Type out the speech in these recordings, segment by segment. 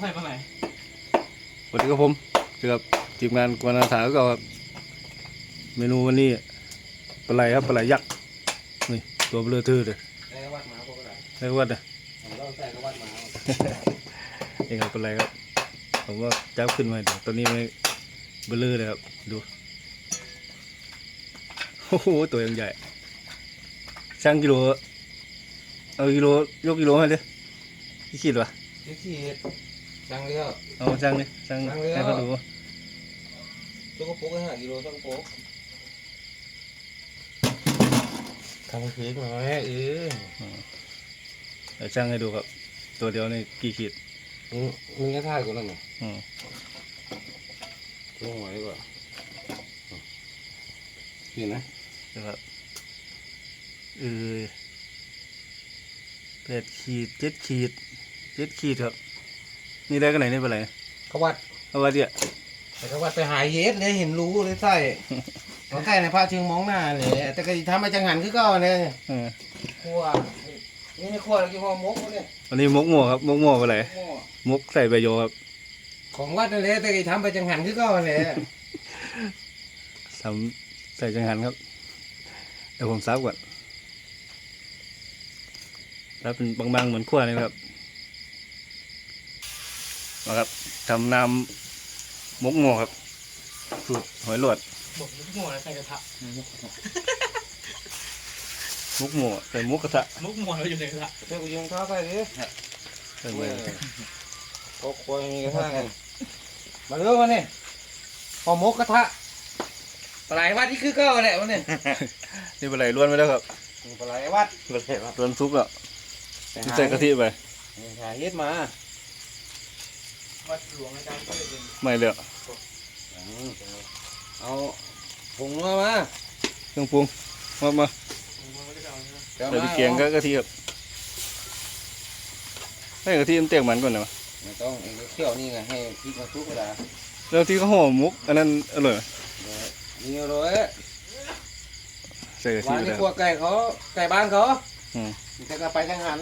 ใส่ปลาไหลสวัสดีครับผมเจอกับทีมงานกวนอาสาก็ครับเมนูวันนี้ปลาไหลครับปลาไหลยักษ์นี่ตัวเบลอทื่อเลยได้วัดหมาพวกอะไรได้วัดนะผมต้องใส่ก็วัดหมานี่ครับปลาไหลครับผมก็จับขึ้นมาดูตัวนี้ไม่เบลอเลยครับดูโอ้โหตัวยังใหญ่ช่างกิโลเอากิโลยกกิโลให้ดิกี่ขีดวะที่ขีด จังเลี้ยวเอาช่างดิช่างช่างเลย ให้เขาดูตัวกระปุกก็ห้ากิโลตัวกระปุกทำพริกหน่อยเออเดี๋ยวช่างให้ดูครับ ตัวเดียวนี่กี่ขีดมึงมึงจะถ่ายกูนั่นไงอืมลงไว้ดีกว่านี่นะนะครับเออแปดขีดเจ็ดขีดเจ็ดขีดครับ นี่ได้กันไหนนี่เป็นไรเขาวัดเอาไว้เดี๋ยวแต่เขาวัดไปหายเฮ็ดเลยเห็นรู้เลยใส่เขาใส่ในผ้าเชิงมองหน้าเลยแต่ก็สิทำมาจังหันคือเก่าเนี่ยเออครัวนี่ในครัวเรากินห่อหมกเนี่ยวันนี้มกหม้อครับมกหม้อเป็นไรหม้อมกใส่ใบโยครับของวัดนั่นแหละแต่ก็สิทำไปจังหันคือเก่าเลยทำใส่จังหันครับเดี๋ยวผมซับก่อนซับเป็นบางๆเหมือนขั้วนี่ครับ มาครับทำน้ำมกหม้อครับสูตรหอยหลวดบอกมุกหมัวใส่กระทะมกหม้อใส่มกกระทะมุกหมัวเราอยู่ในกระทะเดี๋ยวกูยิงข้าวไปดิใส่ไปก็ควรมีกระทะไงมาเร็วมาเนี่ยห่อหมกกระทะปลาไหลวัดนี่คือเก่าแหละวันนี้นี่เป็นไรล้วนไปแล้วครับปลาไหลวัดปลาไหลวัดล้วนซุปแล้วที่ใส่กะทิไปหาเฮ็ดมา วัดหลวงอาจารย์ก็เลยเป็นไม่เลยเอาผงมามาเครื่องปรุงมามาผมว่าไม่ได้เอาใช่ไหมดี๋ยวใส่มาพริกแกงก็กะทิครับให้กะทิมันเตียงมันก่อนนะวะไม่ต้องเองก็เคี่ยวนี่ไงให้พริกมาทุกเวลาแล้วที่เขาห่อหมุกอันนั้นอร่อยไหมเดี๋ยวนี่เอาเลยใส่กะทิวางไปในแล้วครัวไก่เขาไก่บ้านเขาอืมแต่ก็ไปจังหัน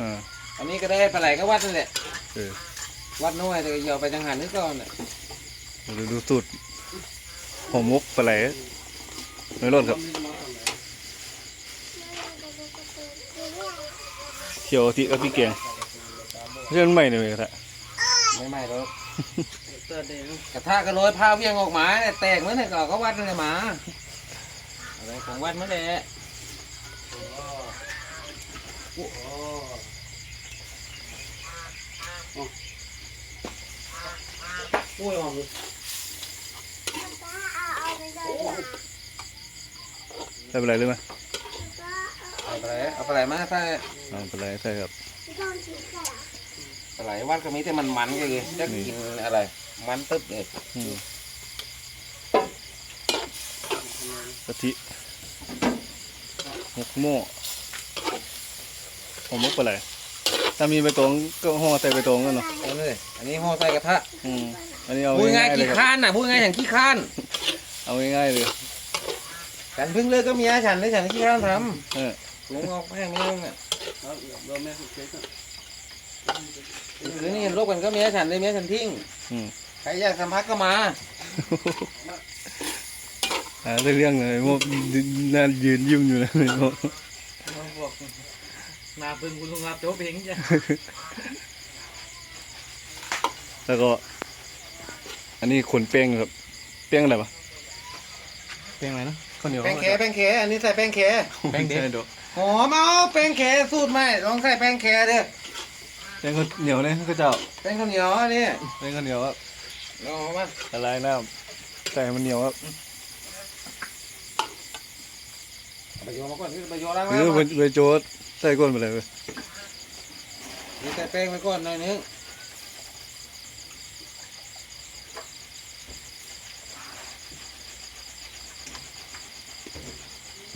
อ่าอันนี้ก็ได้ปลาไหลก็วัดนั่นแหละเออ วัดน้อยแต่ก็เหยาไปจังหันนี่ก่อนน่ะเดี๋ยวดูสูตรห่อหมุกปลาไหลไม่รอดครับเคี่ยวกะทิกับพริกแกงเรื่องใหม่เลยกระทะไม่ไม่หรอกเติร์ดเดย์กระทะก็โรยผ้าเพียงออกมาเนี่ยแตกเหมือนเนี่ยก็ก็วัดเลยหมาอะไรของวัดมาแหละโอ้ ยหอมใส่ปลาไหลเลยไหมเอาไปไหนเอาไปไหนมาใส่เอ่าปลาไหลใส่ครับปลาไหลวัดก็มีแต่มันมันก็เลยจะกินอะไร มันตึ๊บเลยอืมกะทิหมกหม้อห่อหมกปลาไหลถ้ามีใบตองก็ห่อใส่ใบตองกันเนาะเอาเลยอันนี้ห่อใส่กระทะอืม อันนี้เอาพูดง่าง่ายยๆเลยขี้ครับข้านน่ะพูดง่ายอย่างขี้ข้าน เอาง่ายๆเลยฉันเพิ่งเลิกก็เมียฉันเลยฉันขี้ข้านทเออำลุงออกแม่งนี่อะหรือนี่เห็นโรคกันก็เมียฉันเลยเมียฉันทิ้งอืมใครอยากสัมผัสก็มาอ่าเรื่องเลยโมน่ายืนยิ้มอยู่นะโมมาบอกนาเพิ่งคุณลุงรับโจ๊กเองจ้ะแล้วก็ อันนี้ขนแป้งครับแป้งอะไรปะแป้งอะไรนะข้าวเหนียวแป้งแขแป้งแขอันนี้ใส่แป้งแขแป้งเด็ดหอมเอาแป้งแขสูตรใหม่ลองใส่แป้งแขเด้อแป้งข้าวเหนียวเนี่ยข้าวเจ้าแป้งข้าวเหนียวอันนี้แป้งข้าวเหนียวครับลองเอามาละลายน้ำใส่ให้มันเหนียวครับไปโยนมาก่อนนี่ไปโยนล้างหรือน้ำไปมาไปโจดใส่ก้นไปเลยเว้ยนี่ใส่แป้งไปก่อนหน่อยนึง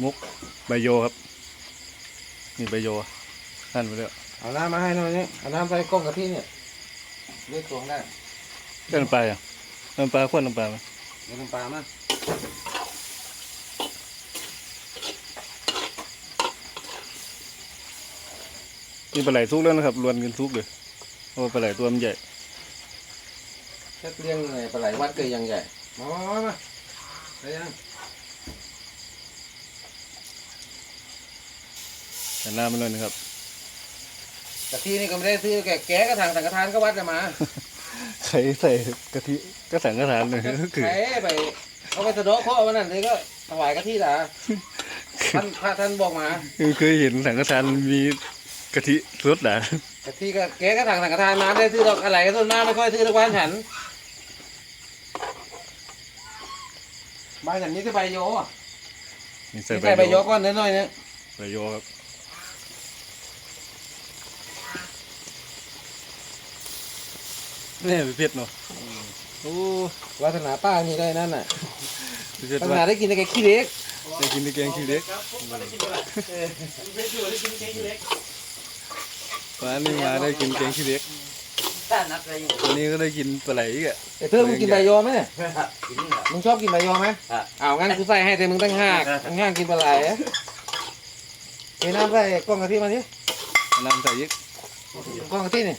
มุกใบโยครับ นี่ใบโยหั่นไปแล้วเอาน้ำมาให้หน่อยนึงเอาน้ำใส่กล้องกับพี่เนี่ยเลือกตวงได้เส้นน้ำปลาอะน้ำปลาข้นน้ำปลาไหมเลือกน้ำปลามานี่ปลาไหลซุกแล้วนะครับรวนกันซุกเลยเพราะว่าปลาไหลตัวมันใหญ่จะเลี้ยงไงปลาไหลวัดเกยยังใหญ่มามามามาได้ยัง แต่หน้ามันเลยนะครับ กะทินี่ก็ไม่ได้ซื้อแกะแกะกระถางสังฆทานก็วัดจะมาใครใส่กะทิก็สั่งกระถานเลยก็คือใช้ไปเอาไปสะเดอกข้อวันนั้นเลยก็ถวายกะทิด่าท่านพระท่านบอกมาคือเคยเห็นสังกระทานมีกะทิสดนะกะทิก็แกะกระถางสังฆทานมาไม่ได้ซื้อดอกอะไรก็ส่วนมากไม่ค่อยซื้อทุกวันฉันบ้านฉันนี่จะใบโยอะนี่ใส่นี่ใบใส่ใบโยโยก้อนน้อยๆเนี่ยใบโยครับ นี่พี่เพชรเนาะโอ้วาสนาป้านี่ได้นั่นน่ะพี่เพชรวาสว่านาได้กินแต่แกขี้เล็กได้กินได้แกงขี้เล็กได้กินอะไรเออได้อยู่ได้กินเค้กเล็กวันนี้มาได้กินแกงขี้เล็กถ้านัดอะไรอยู่วันนี้ก็ได้กินปลาไหลอีกอะไอ้เธอมึงกินใบโยไหมเนี่ยกินนี่เหรอมึงชอบกินใบโยไหมอะ อ้าวงั้นกูใส่ให้แต่มึงตั้งห้าตั้งห้ากินปลาไหลอะเอ้น้ำใส่กล้องกะทิมาสิน้ำใส่อีกกล้องกะทินี่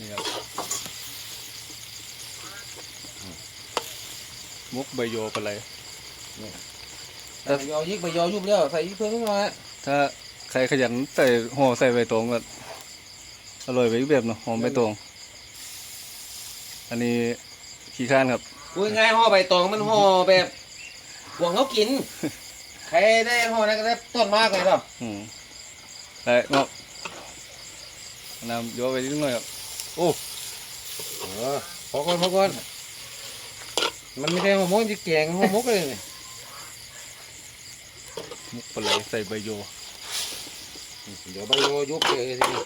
นี่ครับ มุกใบโยปลาไหลใส่ใบโยยิกใบโยยุบเลี้ยวใส่ยิกเพิ่มขึ้นมาถ้าใครขยันใส่ห่อใส่ใบตองก็อร่อยไปอีกแบบเนาะหอมใบตอง อันนี้ขี้ข้านครับพูดง่ายห่อใบตองมันห่อแบบหวงเขากิน ใครได้ห่อนั้นก็ได้ต้นมากเลยหรออืมได้เนาะน้ำโยไปนิดหน่อยครับ โอ้เออพอก่อนพอก่อน มันไม่ใช่ห่อหมกจะแกงห่อหมกเลยนี่มุกปลาไหลใส่ใบโยเดี๋ยวใบโยยุบเลยทีนี้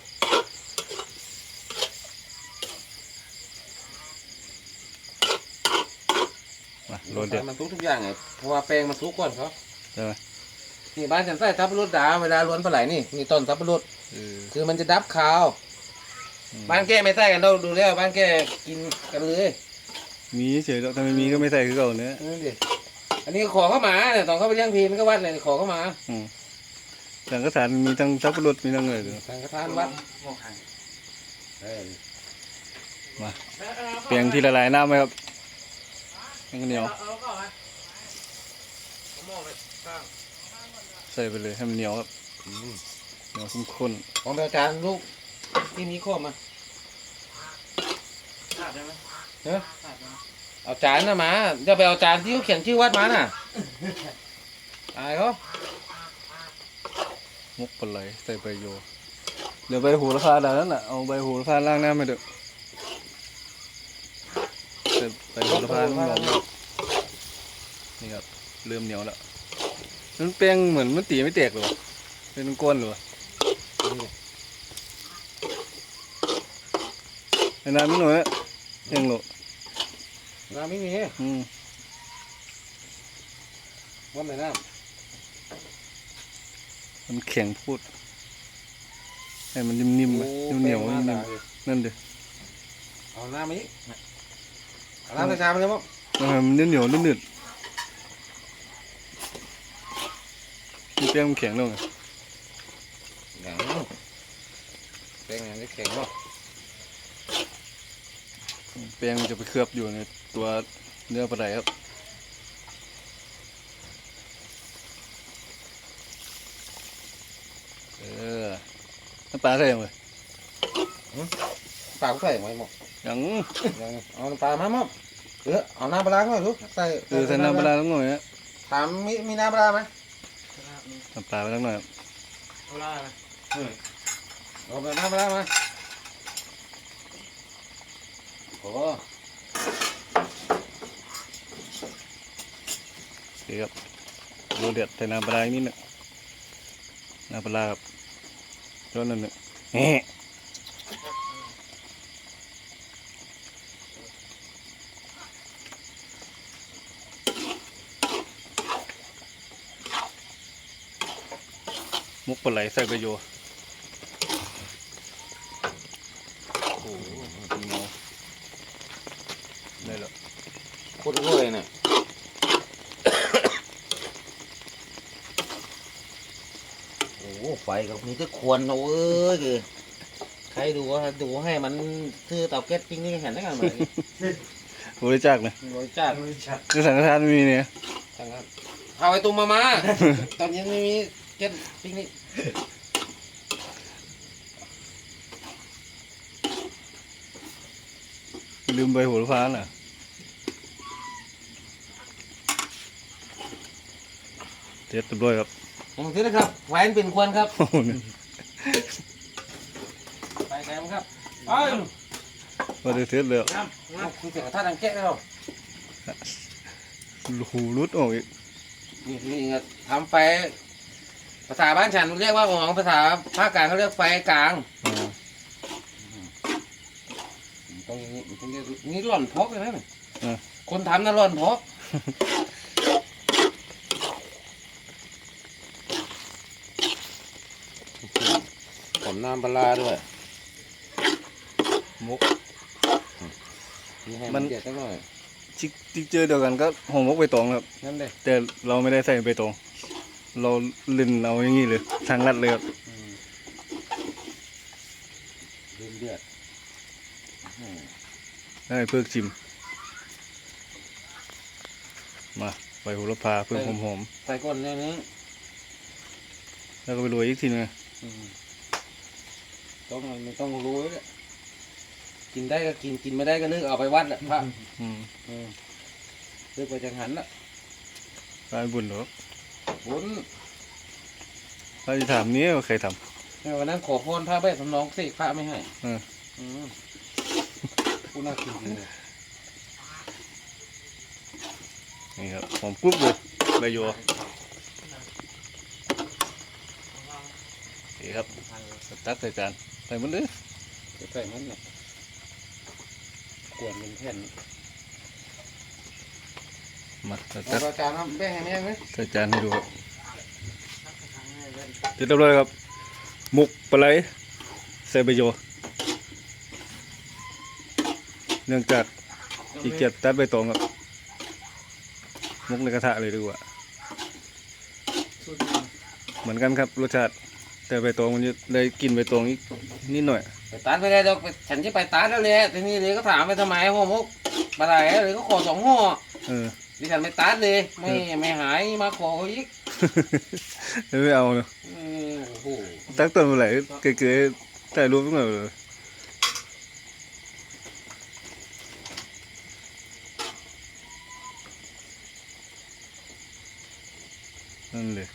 มาโรยเด็ดมันทุกทุกอย่างไงเพราะว่าแป้งมันทุกก่อนเขาใช่ไหมนี่บ้านฉันใส่ทับปะรดดาเวลาล้วนปลาไหลนี่นี่ต้นทับปะรดเออคือมันจะดับขาวอืมบ้านแกไม่ใส่กันเราดูแล้วบ้านแกกินกันเลย มีเฉยแล้วถ้าไม่มีก็ไม่ใส่คือเก่าเนื้อนั่นดิอันนี้ขอเข้ามาเนี่ยตอนเขาไปเลี้ยงพีมันก็วัดเลยขอเข้ามาสังกะสานมีทั้งสับปะรดมีทั้งอะไรเลยสังฆทานวัดมองหันเอ้ยเปลียงที่ละลายน้ำไหมครับให้ข้าวเหนียวเอาก็มาเอาหม้อไปตั้งใส่ไปเลยให้มันเหนียวครับเหนียวข้นของเดียวจานลูกที่มีข้อมาขาดได้ไหม เนอะขาดได้ไหมเอาจานนะมาจะไปเอาจานที่เขาเขียนชื่อวัดมาน่ะตายเขามุกปลาไหลใส่ใบโย เดี๋ยวใบหูราคาด่านนั้นน่ะ เอาใบหูราคาล่างหน้ำไปเถอะใส่ใบหูราคาน้ำหอมนี่ครับ เริ่มเหนียวแล้วมันแป้งเหมือนมันตีไม่แตกหรอเป็นก้อนหรอวะไอ้น้ำนิดหน่อย ยังหรอน้ำไม่มีอืมว่าไหนน้มันแข็งพูดให้มันนิ่มๆำไหมเหนียวๆโอ้นิ่มแป้งมาๆนั่นเด้อเอาน้ำมาอีกเอาน้ำใส่ชามมาเลยมั้งเอาให้มันเหนียวๆนืดๆมีแป้งมันแข็งลงอะแข็งแป้งอันนี้แข็งเนาะ แป้งมันจะไปเคลือบอยู่ในตัวเนื้อปลาไหลครับเออน้ำปลาใส่ยังไงปลาใส่ไว้หมดยังยังเอาน้ำปลามามั้งเออเอาน้ำปลาร้าหน่อยลูกใส่เออใส่น้ำปลาทั้งหน่อยฮะถามมีมีน้ำปลาร้าไหมน้ำปลาไปทั้งหน่อยครับเอาล่าไหมเอาไปน้ำปลาร้ามา โอ้โอเครับโรเดือดใส่น้ำปลาอีกนิดหนึงน้ำปลาครับร้อนนั่นหนึ่งแหะมุกปลาไหลใส่ใบโยโอ้โหเป็นเงาได้แล้ว โคตรรวยเนี่ยโอ้ไฟ กับมีแต่ควนเอาเอ้ยคือใครรดูว่าดูให้มันซื้อเตาแก๊สปิ้งนี่เห็นได้กันไหมบริจาคนะบริจาคคือสังฆทานไม่มีเนี่ยจังครับเอาไอ้ตุ้มมามาตอนนี้ไม่มีแก๊สปิ้งนี่ลืมใบโหระพาน่ะเจ็ดเรียบร้อยครับ ผมซื้อนะครับแหวนเป็นควรครับโอ้โหเนี่ยไปแกมครับไปว่าจะเสร็จแล้วน้ำน้ำคุณเสียงกระทะดังแก๊สแล้วหูรุดออกอีกนี่นี่ทำไฟภาษาบ้านฉันเรียกว่าของภาษาภาคกลางเขาเรียกไฟกลางอ่าตรงนี้ตรงนี้นี่ร่อนพกเลยนะนี่คนทำน่ะร่อนพก น้ำปลาด้วยมกนี่ให้มัมันนเดือดสักหน่อยจิกจิกเจอเดียวกันก็หอมมกใบตองครับ นั่นเลยแต่เราไม่ได้ใส่ใบตอง เราเล่นเอาอย่างนี้เลยทางลัดเลยครับเดือดเดือดอืมให้เพื่อชิม มาใบโหระพาเพื่อหอมใส่ก้นในนี้ๆแล้วก็ไปโรยอีกทีนึงอืม ต้องไม่ต้องรู้เลยกินได้ก็กินกินไม่ได้ก็นึกเอาไปวัดแหละพระอืมอืมเลือกไปจังหันละร้านบุญเหรอบุญถ้าจะถามนี้ว่าใครทในวันนั้นขอพรพระแม่ทำน้องเสกพระไม่ให้เอออืมกูน่ากินจริงเลยำนี่ครับหอมกรุบเลยใบโยนี่ครับตักใส่จานใส่หมันเลยใส่มันเนี่ยกวนเป็นแผ่นมาใส่เอาตักประจานน้ำแป้งให้แม่งไหมใส่จานให้ดูครับเสร็จเรียบร้อยครับหมุกปลาไหลใส่ใบโยเนื่องจากขี้เกียจตัดใบตองครับ มุกในกระทะเลยดีกว่าสุดเหมือนกันครับรสชาติ แต่ใบตองมันจะได้กลินใบตองอีกนิดหน่อย ไปตัดไปได้ดอกไปฉันจะไปตัดแล้วเลยทีนี้เลยก็ถามไปทำไมห่อหมกปลาไหลเลยก็ขอสองห่อเออ ดิฉันไม่ตัดเลยไม่ไม่หายมาขออีกไม่เอาเนอะอืมโอ้โหตักต้นปลาไหลเกยๆถ่ายรูปขึ้นมาเลยนั่นเลย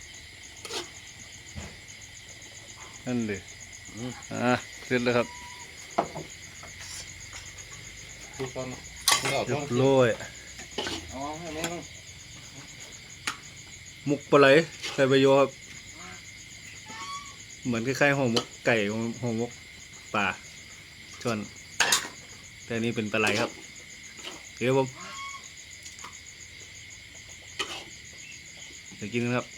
นั่นเลยอะเสร็จแล้วครับดูตอนดูเอาเรีต้ยนบร้อยเอาให้แม่งหมกปลาไหลใส่ใบโยครับ เหมือนคล้ายๆห่อหมกไก่ห่อหมกปลาชวนแต่อันนี้เป็นปลาไหลครับเดี๋ยวผมเดี๋ยวกินกันครับ